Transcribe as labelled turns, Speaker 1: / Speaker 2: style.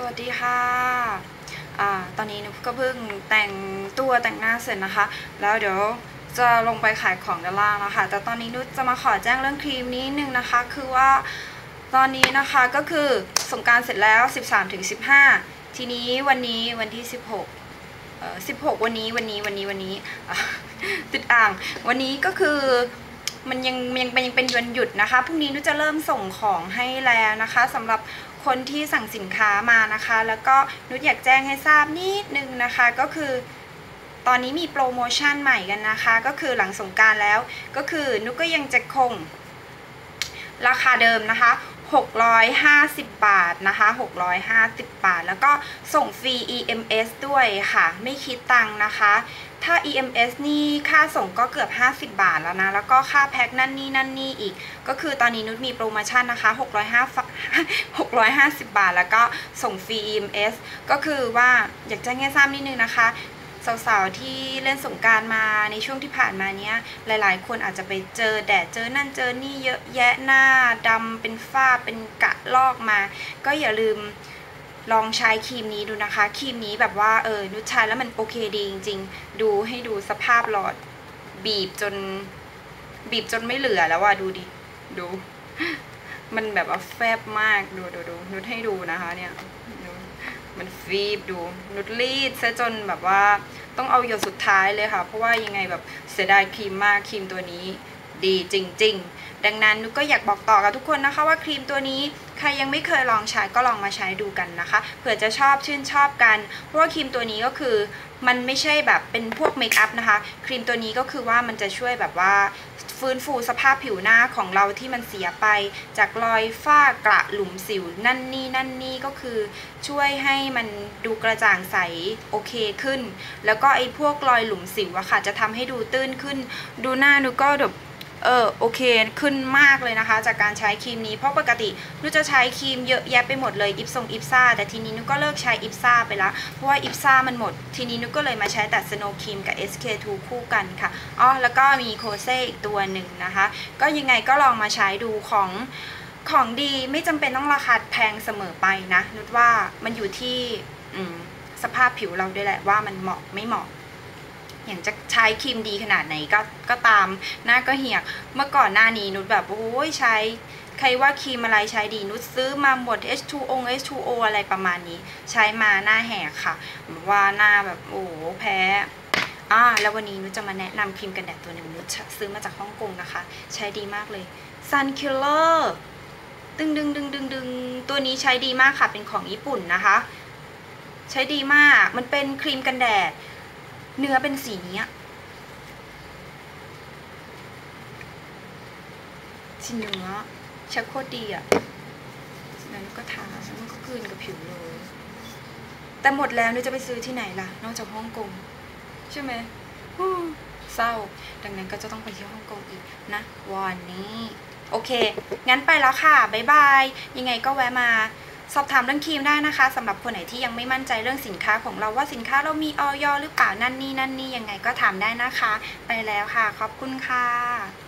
Speaker 1: สวัสดีค่ะอ่าตอนนี้นุกก็เพิ่งแต่งตัวแต่งหน้าเสร็จนะคะ แล้วเดี๋ยวจะลงไปขายของด้านล่างแล้วค่ะ แต่ตอนนี้นุชจะมาขอแจ้งเรื่องครีมนี้นึงนะคะ คือว่าตอนนี้นะคะก็คือสงการเสร็จแล้ว 13-15 ทีนี้วันนี้วันที่ 16เอ่อ16วันนี้วันนี้วันนี้วันนี้ติดอ่าง วันนี้ก็คือ มันยังยังเป็นยังเป็นวันหยุดนะคะพรุ่งนี้นุชจะเริ่มส่งของให้แล้วนะคะสำหรับคนที่สั่งสินค้ามานะคะ แล้วก็นุชอยากแจ้งให้ทราบนิดนึงนะคะ ก็คือตอนนี้มีโปรโมชั่นใหม่กันนะคะ ก็คือหลังสงการแล้ว ก็คือนุก็ยังจะคง ราคาเดิมนะคะ 650 บาทนะคะ 650 บาท แล้วก็ส่งฟรี EMS ด้วยค่ะ ไม่คิดตังค์นะคะ ถ้า EMS นี่ค่าส่งก็เกือบ 50 บาทแล้วนะ แล้วก็ค่าแพ็คนั่นนี่นั่นนี่อีก ก็คือตอนนี้นุชมีโปรโมชั่นนะคะ 650 บาท แล้วก็ส่งฟรี EMS ก็คือว่าอยากจะให้ทราบนิดนึงนะคะสาวๆที่เล่นสงการมาในช่วงที่ผ่านมาเนี้ยหลายๆ คนอาจจะไปเจอแดดเจอนั่นเจอนี่เยอะแยะหน้าดำเป็นฝ้าเป็นกะลอกมา ก็อย่าลืม ลองใช้ครีมนี้ดูนะคะครีมนี้แบบว่าเออนุชใช้แล้วมันโอเคดีจริงๆ ดูให้ดูสภาพหลอดบีบจน บีบจนไม่เหลือแล้วอะดูดิ ดู มันแบบว่าแฟบมากดูดูดูนุชให้ดูนะคะเนี่ยมันฟีบดูนุชรีดซะจนแบบว่าต้องเอาหยดสุดท้ายเลยค่ะ เพราะว่ายังไงแบบเสียดายครีมมากครีมตัวนี้ ดีจริง ๆ ดังนั้นนุก็อยากบอกต่อกับทุกคนนะคะว่าครีมตัวนี้ใครยังไม่เคยลองใช้ก็ลองมาใช้ดูกันนะคะเผื่อจะชอบชื่นชอบกัน เพราะว่าครีมตัวนี้ก็คือมันไม่ใช่แบบเป็นพวกเมคอัพนะคะ ครีมตัวนี้ก็คือว่ามันจะช่วยแบบว่าฟื้นฟูสภาพผิวหน้าของเราที่มันเสียไป จากรอยฝ้ากระหลุมสิวนั่นนี่นั่นนี่ก็คือช่วยให้มันดูกระจ่างใสโอเคขึ้น แล้วก็ไอ้พวกรอยหลุมสิวอะค่ะจะทำให้ดูตื้นขึ้น ดูหน้านูก็แบบ เออโอเคขึ้นมากเลยนะคะ จากการใช้ครีมนี้เพราะปกตินุจะใช้ครีมเยอะแยะไปหมดเลยอิฟซงอิฟซ่าแต่ทีนี้นุก็เลิกใช้อิฟซ่าไปล้วเพราะว่าอิฟซ่ามันหมด ทีนี้นุก็เลยมาใช้แต่สโนครีมกับ SK2 คู่กันค่ะอ๋อแล้วก็มีโคเซอีกตัวหนึ่งนะคะ ก็ยังไงก็ลองมาใช้ดูของของดีไม่จำเป็นต้องราคาแพงเสมอไปนะนุชว่ามันอยู่ที่สภาพผิวเราด้วยแหละว่ามันเหมาะไม่เหมาะ อย่างจะใช้ครีมดีขนาดไหนก็ก็ตาม หน้าก็เหี่ยเมื่อก่อนหน้านี้นุชแบบโอ้ยใช้ใครว่าครีมอะไรใช้ดีนุชซื้อมาหมด H2O H2O อะไรประมาณนี้ ใช้มาหน้าแหกค่ะว่าหน้าแบบโอ้แพ้อ่าแล้ววันนี้นุชจะมาแนะนำครีมกันแดดตัวหนึ่งนุชซื้อมาจากฮ่องกงนะคะ ใช้ดีมากเลย Sun Killer ดึงดึงดึงดึงดึงตัวนี้ใช้ดีมากค่ะเป็นของญี่ปุ่นนะคะ ใช้ดีมากมันเป็นครีมกันแดด เนื้อเป็นสีนี้สีเนื้อใช้โคตรดีอะแล้วก็ทาแล้วมันก็กลืนกับผิวเลย แต่หมดแล้วนี่จะไปซื้อที่ไหนล่ะ นอกจากฮ่องกงใช่ไหมเศร้า ดังนั้นก็จะต้องไปที่ฮ่องกงอีกนะวันนี้ โอเค งั้นไปแล้วค่ะ บ๊ายบาย ยังไงก็แวะมา สอบถามเรื่องครีมได้นะคะสำหรับคนไหนที่ยังไม่มั่นใจเรื่องสินค้าของเราว่าสินค้าเรามีออยหรือเปล่านั่นนี่นั่นนี่ยังไงก็ถามได้นะคะ ไปแล้วค่ะ ขอบคุณค่ะ